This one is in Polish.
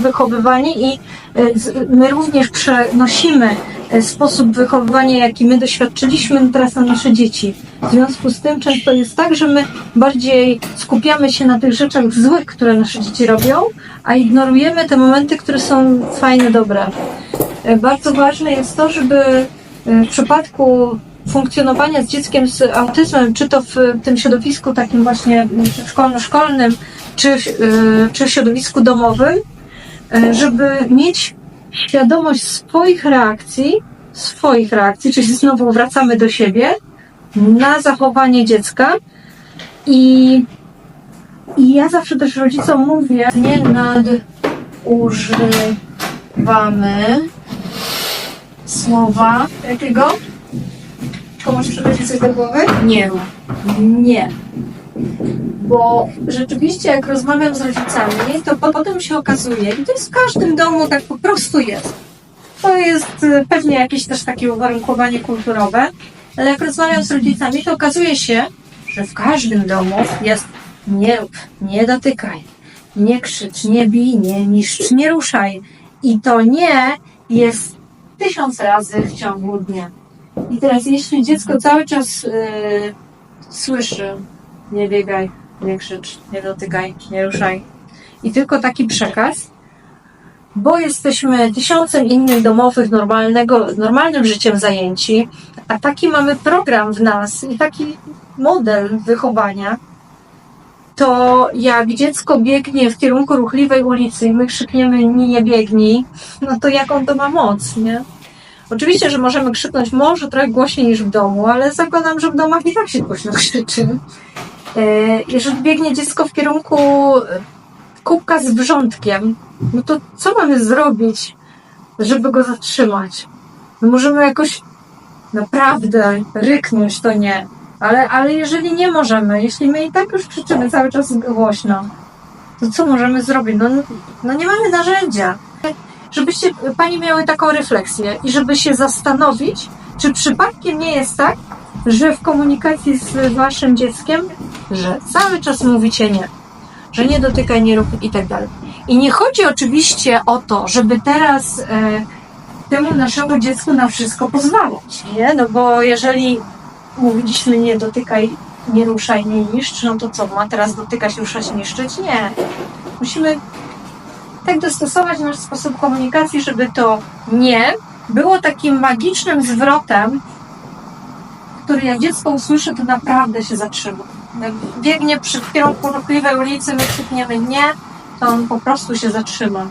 wychowywani i e, my również przenosimy e, sposób wychowywania, jaki my doświadczyliśmy teraz na nasze dzieci. W związku z tym często jest tak, że my bardziej skupiamy się na tych rzeczach złych, które nasze dzieci robią, a ignorujemy te momenty, które są fajne, dobre. E, Bardzo ważne jest to, żeby w przypadku funkcjonowania z dzieckiem z autyzmem, czy to w tym środowisku takim właśnie szkolno-szkolnym, czy, czy w środowisku domowym, żeby mieć świadomość swoich reakcji, swoich reakcji, czyli znowu wracamy do siebie, na zachowanie dziecka i, i ja zawsze też rodzicom mówię, nie nadużywamy słowa jakiego? Komuś przychodzi coś do głowy? Nie. Nie. Bo rzeczywiście, jak rozmawiam z rodzicami, to po- potem się okazuje, i to jest w każdym domu tak po prostu jest. To jest y, pewnie jakieś też takie uwarunkowanie kulturowe, ale jak rozmawiam z rodzicami, to okazuje się, że w każdym domu jest nie rób, nie dotykaj, nie krzycz, nie bij, nie niszcz, nie ruszaj. I to nie jest tysiąc razy w ciągu dnia. I teraz, jeśli dziecko cały czas y, słyszy, nie biegaj, nie krzycz, nie dotykaj, nie ruszaj. I tylko taki przekaz, bo jesteśmy tysiącem innych domowych, normalnego, normalnym życiem zajęci, a taki mamy program w nas i taki model wychowania, to jak dziecko biegnie w kierunku ruchliwej ulicy i my krzykniemy nie biegnij, no to jak on to ma moc, nie? Oczywiście, że możemy krzyknąć może trochę głośniej niż w domu, ale zakładam, że w domach i tak się głośno krzyczy. E, Jeżeli biegnie dziecko w kierunku e, kubka z wrzątkiem, no to co mamy zrobić, żeby go zatrzymać? My możemy jakoś naprawdę ryknąć, to nie. Ale, ale jeżeli nie możemy, jeśli my i tak już krzyczymy cały czas głośno, to co możemy zrobić? No, no nie mamy narzędzia żebyście Pani miały taką refleksję i żeby się zastanowić, czy przypadkiem nie jest tak, że w komunikacji z Waszym dzieckiem, że cały czas mówicie nie, że nie dotykaj, nie rób i tak dalej. I nie chodzi oczywiście o to, żeby teraz e, temu naszemu dziecku na wszystko pozwalać, nie? No bo jeżeli mówiliśmy nie dotykaj, nie ruszaj, nie niszcz, no to co, ma teraz dotykać, ruszać, niszczyć? Nie. Musimy tak dostosować nasz sposób komunikacji, żeby to nie było takim magicznym zwrotem, który jak dziecko usłyszy, to naprawdę się zatrzyma. Biegnie przy kierunku ruchliwej ulicy, my krzykniemy nie, to on po prostu się zatrzyma.